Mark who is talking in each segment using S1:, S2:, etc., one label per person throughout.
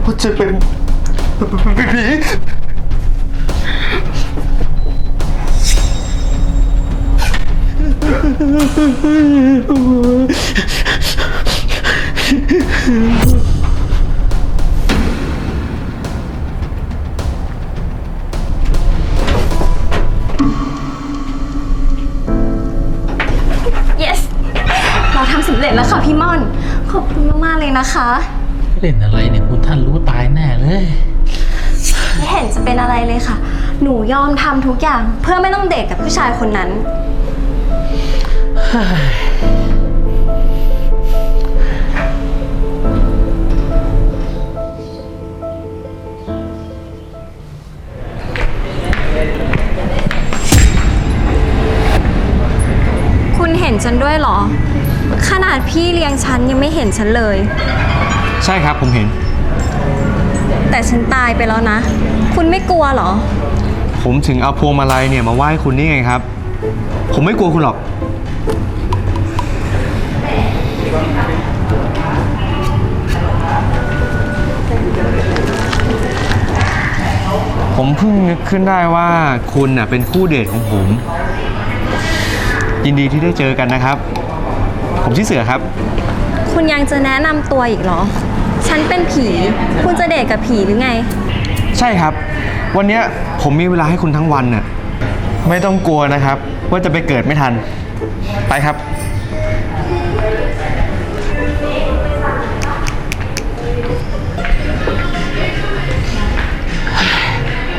S1: เนี่ยว่าจะเป็นผี
S2: yes เราทำสำเร็จแล้วค่ะพี่ม่อน ขอบคุณมาก ๆ เลยนะคะ
S3: เล่นอะไรเนี่ยคุณท่านรู้ตายแน่เลย
S2: ไม่เห็นจะเป็นอะไรเลยค่ะ หนูยอมทำทุกอย่าง เพื่อไม่ต้องเดทกับผู้ชายคนนั้น คุณเห็นฉันด้วยเหรอ ขนาดพี่เลี้ยงฉันยังไม่เห็นฉันเลย
S1: ใช่ครับผมเห็น
S2: แต่ฉันตายไปแล้วนะ คุณไม่กลัวเหรอ
S1: ผมถึงเอาพวงมาลัยเนี่ยมาไหว้คุณนี่ไงครับ ผมไม่กลัวคุณหรอก ผมเพิ่งนึกขึ้นได้ว่าคุณน่ะเป็นคู่เดทของผม ยินดีที่ได้เจอกันนะครับ ผมชื่อเสือครับ
S2: คุณยังจะแนะนำตัวอีกเหรอ ฉันเป็นผี คุณจะเดทกับผีหรือไง
S1: ใช่ครับ วันเนี้ยผมมีเวลาให้คุณทั้งวันน่ะไม่ต้องกลัวนะครับ ว่าจะไปเกิดไม่ทัน ไปครับ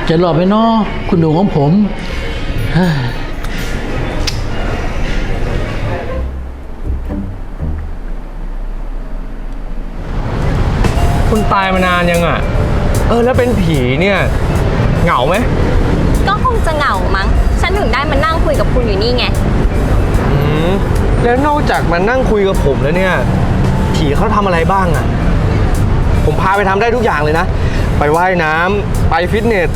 S3: จะหลอกไปเนาะคุณหนูของผมเฮ้ย
S1: ตายมานานยังอะ เออแล้วเป็นผีเนี่ย เหงาไหม
S2: ก็คงจะเหงามั้ง ฉันถึงได้มานั่งคุยกับคุณอยู่นี่ไง
S1: อืม แล้วนอกจากมานั่งคุยกับผมแล้วเนี่ย ผีเขาทำอะไรบ้างอะ ผมพาไปทำได้ทุกอย่างเลยนะ ไปว่ายน้ำไปฟิตเนส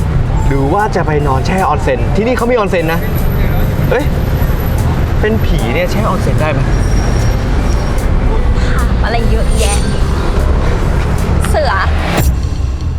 S1: หรือว่าจะไปนอนแช่ออนเซ็นที่นี่เขามีออนเซ็นนะ เอ้ย เป็นผีเนี่ยแช่ออนเซ็นได้ไหม